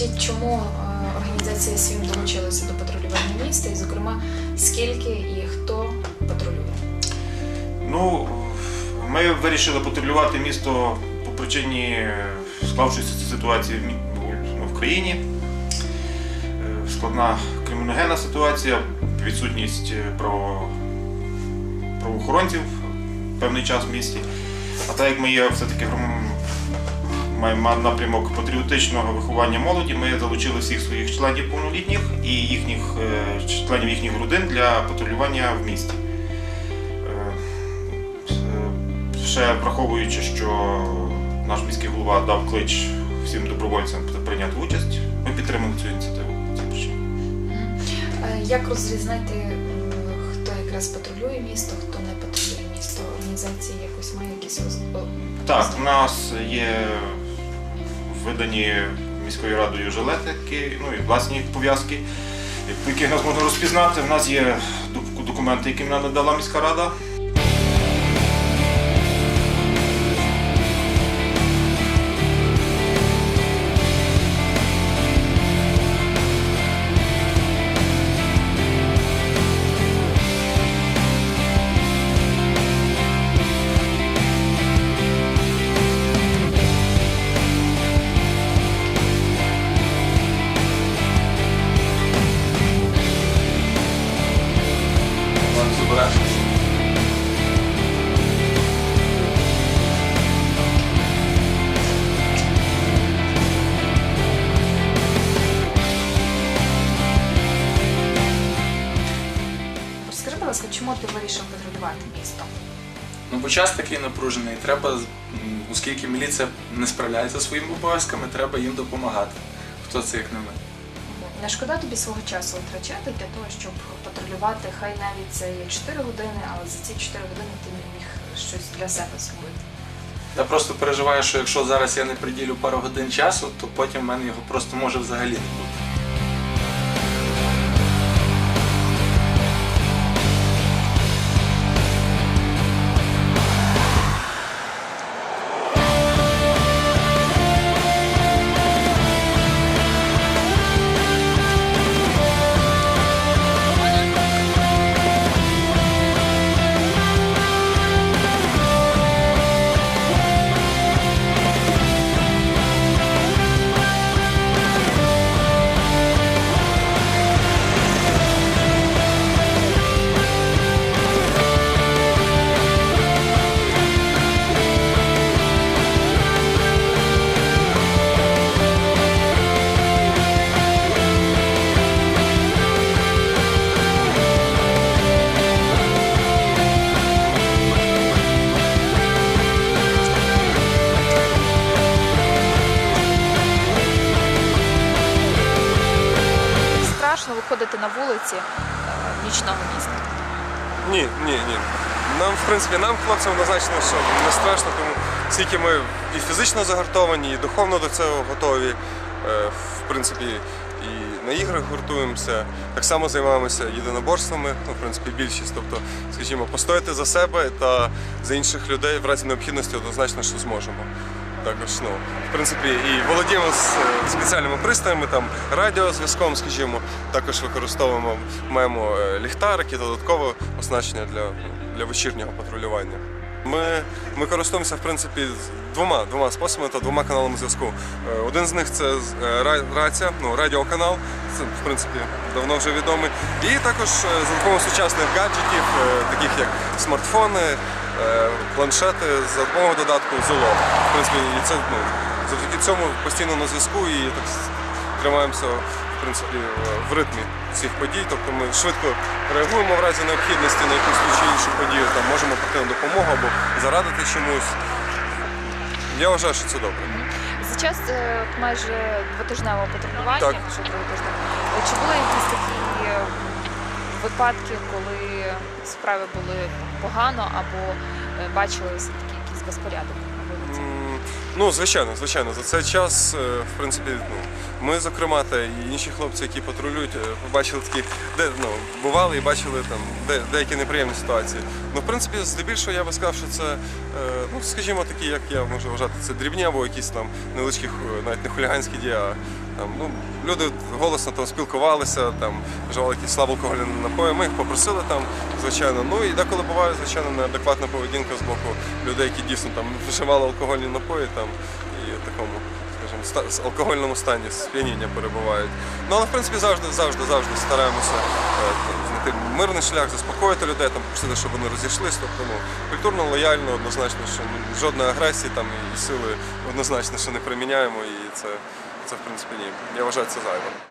Скажіть, чому е, організація СВІМ долучилася до патрулювання міста, і, зокрема, скільки і хто патрулює? Ну, ми вирішили патрулювати місто по причині склавшоїся ситуації ну, в країні. Е, Складна криміногенна ситуація, відсутність е, право, правоохоронців певний час в місті. А так як ми є все-таки маємо напрямок патріотичного виховання молоді, ми залучили всіх своїх членів повнолітніх і їхніх е, членів їхніх родин для патрулювання в місті. Е, Е, Ще враховуючи, що наш міський голова дав клич всім добровольцям прийняти участь, ми підтримали цю ініціативу. Як розрізнити, е, хто якраз патрулює місто, хто не патрулює місто? Організація якось має якісь роз... Так, у нас є видані міською радою жилетики, ну і власні пов'язки, по яких нас можна розпізнати. У нас є документи, які нам надала міська рада. Чому ти вирішив патрулювати місто? Ну, бо час такий напружений. Треба, оскільки міліція не справляється зі своїми обов'язками, треба їм допомагати. Хто це як не ми? Не шкода тобі свого часу витрачати для того, щоб патрулювати, хай навіть це є 4 години, але за ці 4 години ти не міг щось для себе зробити. Я просто переживаю, що якщо зараз я не приділю пару годин часу, то потім в мене його просто може взагалі не бути. Страшно на вулиці е, нічного міста. Ні, ні, ні. Нам, в принципі, нам, хлопцям, однозначно, що не страшно, тому скільки ми і фізично загартовані, і духовно до цього готові. Е, В принципі, і на іграх гуртуємося. Так само займаємося єдиноборствами, ну, в принципі, більшість. Тобто, скажімо, постояти за себе та за інших людей в разі необхідності однозначно, що зможемо. Також, ну, в принципі, і володіємо е, спеціальними пристроями, там радіозв'язком, скажімо, також використовуємо, маємо е, ліхтарики, додаткове оснащення для, для вечірнього патрулювання. Ми, ми користуємося, в принципі, двома, двома способами та двома каналами зв'язку. Е, Один з них це рація, ну, радіоканал, це, в принципі, давно вже відомий. І також за допомогою сучасних гаджетів, таких як смартфони, планшети за допомогою додатку Zolo. В принципі, і це ну, завдяки цьому постійно на зв'язку і так тримаємося в принципі в- ритмі цих подій. Тобто ми швидко реагуємо в разі необхідності на якусь чи іншу подію, там можемо прийти на допомогу або зарадити чомусь. Я вважаю, що це добре. За час е, майже двотижневого Так. е, чи були якісь такі е, випадки, коли справи були погано або е, бачили все-таки якийсь безпорядок на вулиці? Ну, звичайно, звичайно, за цей час, е, в принципі, ну, ми, зокрема, та і інші хлопці, які патрулюють, е, побачили такі, де ну, бували і бачили там де, деякі неприємні ситуації. Ну, в принципі, здебільшого я би сказав, що це, ну, скажімо, такі, як я можу вважати, це дрібні або якісь там невеличкі, навіть не хуліганські дії, а Там, ну, люди голосно там спілкувалися, там, вживали якісь слабоалкогольні напої. Ми їх попросили там, звичайно. Ну і деколи буває, звичайно, неадекватна поведінка з боку людей, які дійсно там вживали алкогольні напої там, і в такому, скажімо, з алкогольному стані сп'яніння перебувають. Ну але в принципі завжди, завжди, завжди стараємося е, знайти мирний шлях, заспокоїти людей, там попросити, щоб вони розійшлися. Тобто, ну, культурно, лояльно, однозначно, що ну, жодної агресії там і сили однозначно, що не приміняємо, і це, це в принципі ні. Я вважаю це зайвим.